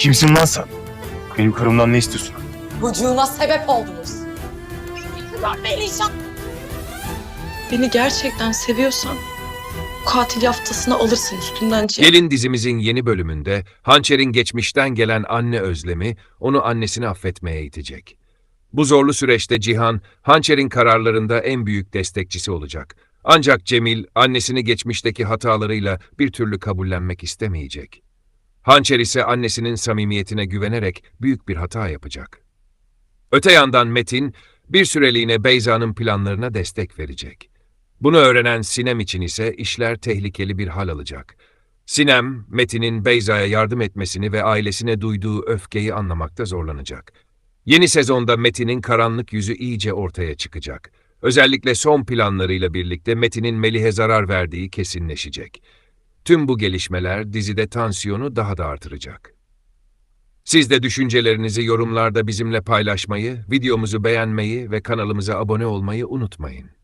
Kimsin lan sen? Benim karımdan ne istiyorsun? Çocuğuna sebep oldunuz. Melihcan. Beni gerçekten seviyorsan katil yaftasını alırsın üstünden Cihan. Gelin dizimizin yeni bölümünde Hançer'in geçmişten gelen anne özlemi onu annesini affetmeye itecek. Bu zorlu süreçte Cihan, Hançer'in kararlarında en büyük destekçisi olacak. Ancak Cemil, annesini geçmişteki hatalarıyla bir türlü kabullenmek istemeyecek. Hançer ise annesinin samimiyetine güvenerek büyük bir hata yapacak. Öte yandan Metin, bir süreliğine Beyza'nın planlarına destek verecek. Bunu öğrenen Sinem için ise işler tehlikeli bir hal alacak. Sinem, Metin'in Beyza'ya yardım etmesini ve ailesine duyduğu öfkeyi anlamakta zorlanacak. Yeni sezonda Metin'in karanlık yüzü iyice ortaya çıkacak. Özellikle son planlarıyla birlikte Metin'in Melih'e zarar verdiği kesinleşecek. Tüm bu gelişmeler dizide tansiyonu daha da artıracak. Siz de düşüncelerinizi yorumlarda bizimle paylaşmayı, videomuzu beğenmeyi ve kanalımıza abone olmayı unutmayın.